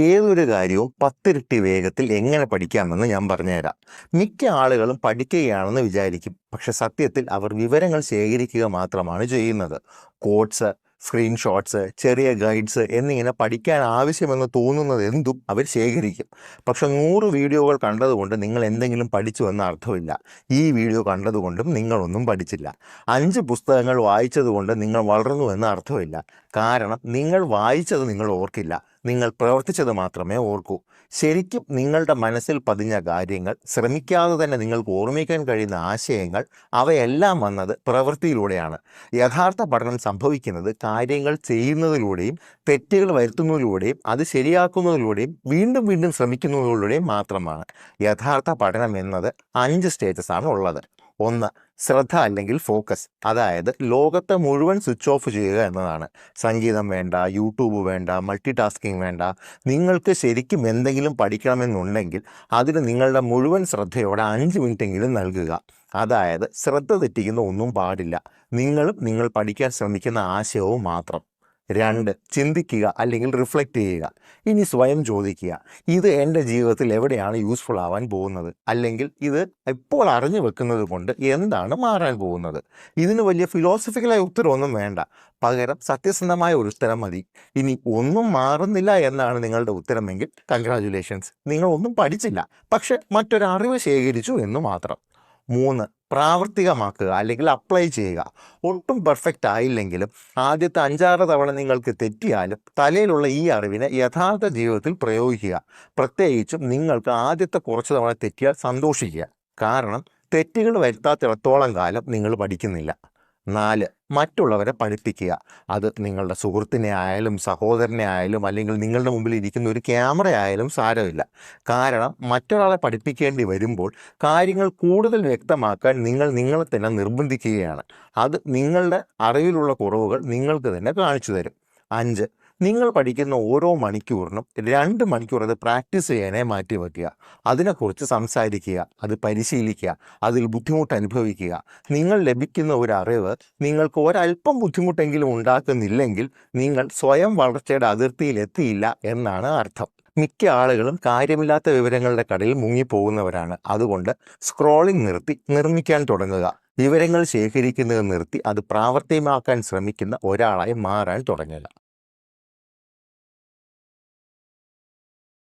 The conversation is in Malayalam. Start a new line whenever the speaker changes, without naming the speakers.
ഏതൊരു കാര്യവും പത്തിരട്ടി വേഗത്തിൽ എങ്ങനെ പഠിക്കാമെന്ന് ഞാൻ പറഞ്ഞുതരാം. മിക്ക ആളുകളും പഠിക്കുകയാണെന്ന് വിചാരിക്കും. പക്ഷെ സത്യത്തിൽ അവർ വിവരങ്ങൾ ശേഖരിക്കുക മാത്രമാണ് ചെയ്യുന്നത്. കോഡ്സ് സ്ക്രീൻഷോട്ട്സ് ചെറിയ ഗൈഡ്സ് എന്നിങ്ങനെ പഠിക്കാൻ ആവശ്യമെന്ന് തോന്നുന്നത് എന്തും അവർ ശേഖരിക്കും. പക്ഷെ നൂറ് വീഡിയോകൾ കണ്ടതുകൊണ്ട് നിങ്ങൾ എന്തെങ്കിലും പഠിച്ചു എന്ന അർത്ഥമില്ല. ഈ വീഡിയോ കണ്ടതുകൊണ്ടും നിങ്ങളൊന്നും പഠിച്ചില്ല. അഞ്ച് പുസ്തകങ്ങൾ വായിച്ചതുകൊണ്ട് നിങ്ങൾ വളർന്നു എന്ന അർത്ഥമില്ല. കാരണം നിങ്ങൾ വായിച്ചത് നിങ്ങൾ ഓർക്കില്ല. നിങ്ങൾ പ്രവർത്തിച്ചത് മാത്രമേ ഓർക്കൂ. ശരിക്കും നിങ്ങളുടെ മനസ്സിൽ പതിഞ്ഞ കാര്യങ്ങൾ ശ്രമിക്കാതെ തന്നെ നിങ്ങൾക്ക് ഓർമ്മിക്കാൻ കഴിയുന്ന ആശയങ്ങൾ അവയെല്ലാം വന്നത് പ്രവൃത്തിയിലൂടെയാണ്. യഥാർത്ഥ പഠനം സംഭവിക്കുന്നത് കാര്യങ്ങൾ ചെയ്യുന്നതിലൂടെയും തെറ്റുകൾ വരുത്തുന്നതിലൂടെയും അത് ശരിയാക്കുന്നതിലൂടെയും വീണ്ടും വീണ്ടും ശ്രമിക്കുന്നതിലൂടെയും മാത്രമാണ്. യഥാർത്ഥ പഠനം എന്നത് അഞ്ച് സ്റ്റേജസ് ആണ് ഉള്ളത്. ഒന്ന് ശ്രദ്ധ അല്ലെങ്കിൽ ഫോക്കസ്. അതായത് ലോകത്തെ മുഴുവൻ സ്വിച്ച് ഓഫ് ചെയ്യുക എന്നതാണ്. സംഗീതം വേണ്ട യൂട്യൂബ് വേണ്ട മൾട്ടി ടാസ്കിങ് വേണ്ട. നിങ്ങൾക്ക് ശരിക്കും എന്തെങ്കിലും പഠിക്കണമെന്നുണ്ടെങ്കിൽ അതിന് നിങ്ങളുടെ മുഴുവൻ ശ്രദ്ധയോടെ അഞ്ച് മിനിറ്റെങ്കിലും നൽകുക. അതായത് ശ്രദ്ധ തെറ്റിക്കുന്ന ഒന്നും പാടില്ല. നിങ്ങളും നിങ്ങൾ പഠിക്കാൻ ശ്രമിക്കുന്ന ആശയവും മാത്രം. രണ്ട് ചിന്തിക്കുക അല്ലെങ്കിൽ റിഫ്ലക്റ്റ് ചെയ്യുക. ഇനി സ്വയം ചോദിക്കുക ഇത് എന്റെ ജീവിതത്തിൽ എവിടെയാണ് യൂസ്ഫുൾ ആവാൻ പോകുന്നത്? അല്ലെങ്കിൽ ഇത് ഇപ്പോൾ അറിഞ്ഞു വെക്കുന്നത് കൊണ്ട് എന്താണ് മാറാൻ പോകുന്നത്? ഇതിന് വലിയ ഫിലോസഫിക്കലായ ഉത്തരവൊന്നും വേണ്ട. പകരം സത്യസന്ധമായ ഒരു ഉത്തരം മതി. ഇനി ഒന്നും മാറുന്നില്ല എന്നാണ് നിങ്ങളുടെ ഉത്തരമെങ്കിൽ കൺഗ്രാജുലേഷൻസ് നിങ്ങൾ ഒന്നും പഠിച്ചില്ല. പക്ഷെ മറ്റൊരറിവ് ശേഖരിച്ചു എന്ന് മാത്രം. മൂന്ന് പ്രാവർത്തികമാക്കുക അല്ലെങ്കിൽ അപ്ലൈ ചെയ്യുക. ഒട്ടും പെർഫെക്റ്റ് ആയില്ലെങ്കിലും ആദ്യത്തെ അഞ്ചാറ് തവണ നിങ്ങൾക്ക് തെറ്റിയാലും തലയിലുള്ള ഈ അറിവിനെ യഥാർത്ഥ ജീവിതത്തിൽ പ്രയോഗിക്കുക. പ്രത്യേകിച്ചും നിങ്ങൾക്ക് ആദ്യത്തെ കുറച്ച് തവണ തെറ്റിയാൽ സന്തോഷിക്കുക. കാരണം തെറ്റുകൾ വരുത്താത്തിടത്തോളം കാലം നിങ്ങൾ പഠിക്കുന്നില്ല. നാല് മറ്റുള്ളവരെ പഠിപ്പിക്കുക. അത് നിങ്ങളുടെ സുഹൃത്തിനെ ആയാലും സഹോദരനെ ആയാലും അല്ലെങ്കിൽ നിങ്ങളുടെ മുമ്പിൽ ഇരിക്കുന്ന ഒരു ക്യാമറ ആയാലും സാരമില്ല. കാരണം മറ്റൊരാളെ പഠിപ്പിക്കേണ്ടി വരുമ്പോൾ കാര്യങ്ങൾ കൂടുതൽ വ്യക്തമാക്കാൻ നിങ്ങൾ നിങ്ങളെ തന്നെ നിർബന്ധിക്കുകയാണ്. അത് നിങ്ങളുടെ അറിവിലുള്ള കുറവുകൾ നിങ്ങൾക്ക് തന്നെ കാണിച്ചു തരും. അഞ്ച് നിങ്ങൾ പഠിക്കുന്ന ഓരോ മണിക്കൂറിനും രണ്ട് മണിക്കൂർ അത് പ്രാക്ടീസ് ചെയ്യാനേ മാറ്റി വയ്ക്കുക അതിനെക്കുറിച്ച് സംസാരിക്കുക അത് പരിശീലിക്കുക അതിൽ ബുദ്ധിമുട്ട് അനുഭവിക്കുക. നിങ്ങൾ ലഭിക്കുന്ന ഒരു അറിവ് നിങ്ങൾക്ക് ഒരല്പം ബുദ്ധിമുട്ടെങ്കിലും ഉണ്ടാക്കുന്നില്ലെങ്കിൽ നിങ്ങൾ സ്വയം വളർച്ചയുടെ അതിർത്തിയിൽ എത്തിയില്ല എന്നാണ് അർത്ഥം. മിക്ക ആളുകളും കാര്യമില്ലാത്ത വിവരങ്ങളുടെ കടയിൽ മുങ്ങിപ്പോകുന്നവരാണ്. അതുകൊണ്ട് സ്ക്രോളിംഗ് നിർത്തി നിർമ്മിക്കാൻ തുടങ്ങുക. വിവരങ്ങൾ ശേഖരിക്കുന്നത് നിർത്തി അത് പ്രാവർത്തികമാക്കാൻ ശ്രമിക്കുന്ന ഒരാളായി മാറാൻ തുടങ്ങുക.